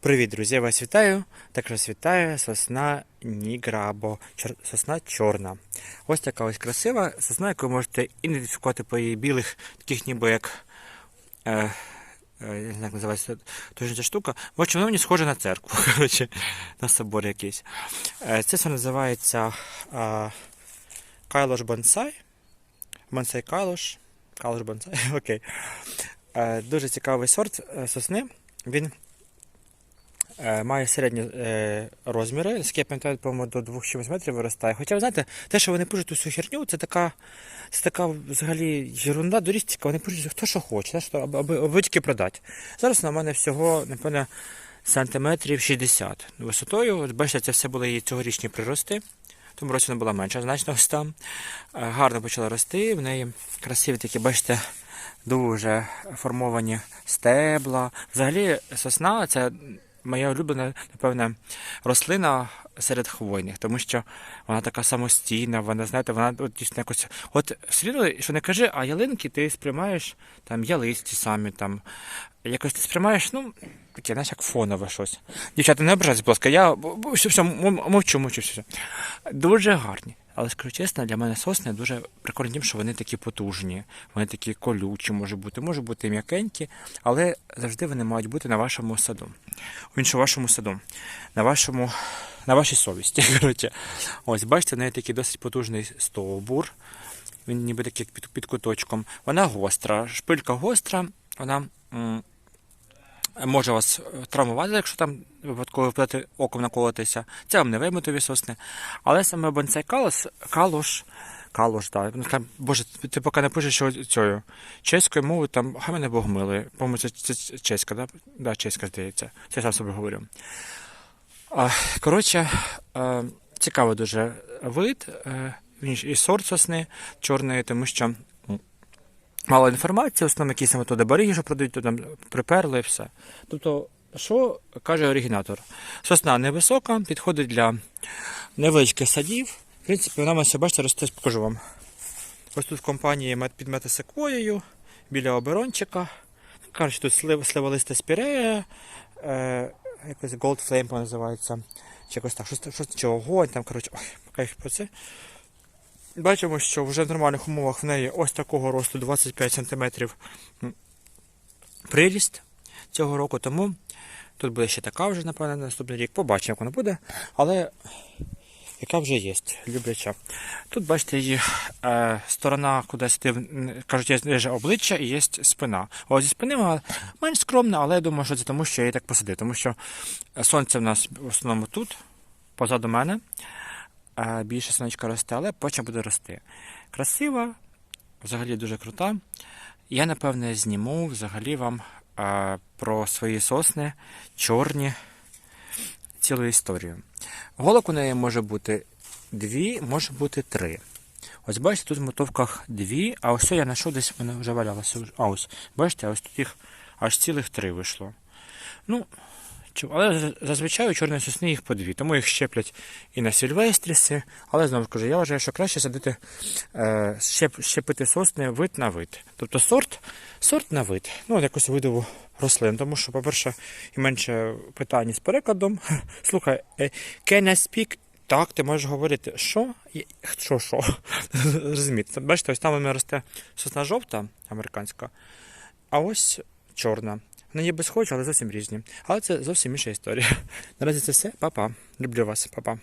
Привіт, друзі! Я вас вітаю. Так вас вітає сосна Нігра або сосна чорна. Ось така ось красива сосна, яку ви можете ідентифікувати по її білих, таких ніби як. Е, е, як називається точно ця штука. Общем, вона мені схожа на церкву, коротше, на собор якийсь. Е, це все називається е, Кайлош Бонсай. Бонсай Кайлош. Кайлош Бонсай, окей. Е, дуже цікавий сорт е, сосни. Він Має середні е, розміри, наскільки я пам'ятаю, по-моєму, до 2 чимось метрів виростає. Хоча, ви знаєте, те, що вони пишуть усю херню, це така, це така взагалі ерунда, дурістика, вони пишуть хто що хоче, знаєш, аби, аби, тільки продати. Зараз на мене всього, напевно, сантиметрів 60 висотою. От бачите, це все були її цьогорічні прирости. Тому році вона була менша, значно ось там. Е, Гарно почала рости, в неї красиві такі, бачите, дуже формовані стебла. Взагалі, сосна це моя улюблена, напевне, рослина серед хвойних, тому що вона така самостійна, вона, знаєте, вона от, дійсно якось. От все що не кажи, а ялинки ти сприймаєш там ялисті самі там. Якось ти сприймаєш, ну, таке, знаєш, як фонове щось. Дівчата, не ображайтесь, будь ласка, я все, все, мовчу, мовчу, все. Дуже гарні. Але скажу чесно, для мене сосни дуже прикольні тим, що вони такі потужні, вони такі колючі, може бути, може бути м'якенькі, але завжди вони мають бути на вашому саду. Іншому вашому саду, на вашому, на вашій совісті. Коротше. Ось, бачите, в неї такий досить потужний стовбур. Він ніби такий під, під куточком. Вона гостра, шпилька гостра, вона. м, Може вас е, травмувати, якщо там випадково впадати оком наколотися. Це вам не вимотові сосни. Але саме бонсай калос, калош, калош, да. ну, там, Боже, ти поки не пишеш що цією чеською мовою, там хай мене Бог милий. По-моєму, це, чеська, да? Да, чеська, здається. Це я сам собі говорю. А, коротше, е, цікавий дуже вид. Е, він і сорт сосни чорної, тому що мало інформації, в основному якісь саме туди бариги, що продають, то там приперли і все. Тобто, що каже оригінатор? Сосна невисока, підходить для невеличких садів. В принципі, вона ось, бачите, росте, покажу вам. Ось тут в компанії під метасеквоєю, біля оборончика. Кажуть, тут слив, спірея, е, якось Gold Flame називається. Чи якось так, щось, щось чи огонь, там, коротше, ой, поки про це. Бачимо, що вже в нормальних умовах в неї ось такого росту 25 см приріст цього року, тому тут буде ще така вже, напевно, на наступний рік. Побачимо, як вона буде. Але яка вже є, любляча. Тут, бачите, її е, сторона, куди сидив, кажуть, є обличчя і є спина. Ось зі спини вона менш скромна, але я думаю, що це тому, що я її так посадив. Тому що сонце в нас в основному тут, позаду мене. Е, більше сонечка росте, але потім буде рости. Красива, взагалі дуже крута. Я, напевне, зніму взагалі вам е, про свої сосни чорні цілу історію. Голок у неї може бути дві, може бути три. Ось бачите, тут в мотовках дві, а ось я знайшов десь вони вже валялося. А ось, бачите, ось тут їх аж цілих три вийшло. Ну, Але зазвичай у чорної сосни їх по дві, тому їх щеплять і на сільвестріси. Але знову ж кажу, я вважаю, що краще садити, е, щеп, щепити сосни вид на вид. Тобто сорт, сорт на вид. Ну, якусь видову рослин. Тому що, по-перше, і менше питань з перекладом. Слухай, е, can I speak? Так, ти можеш говорити, що? Що, що? Розумієте, бачите, ось там у мене росте сосна жовта, американська, а ось чорна. Вони ніби схожі, але зовсім різні. Але це зовсім інша історія. Наразі це все. Па-па. Люблю вас. Па-па.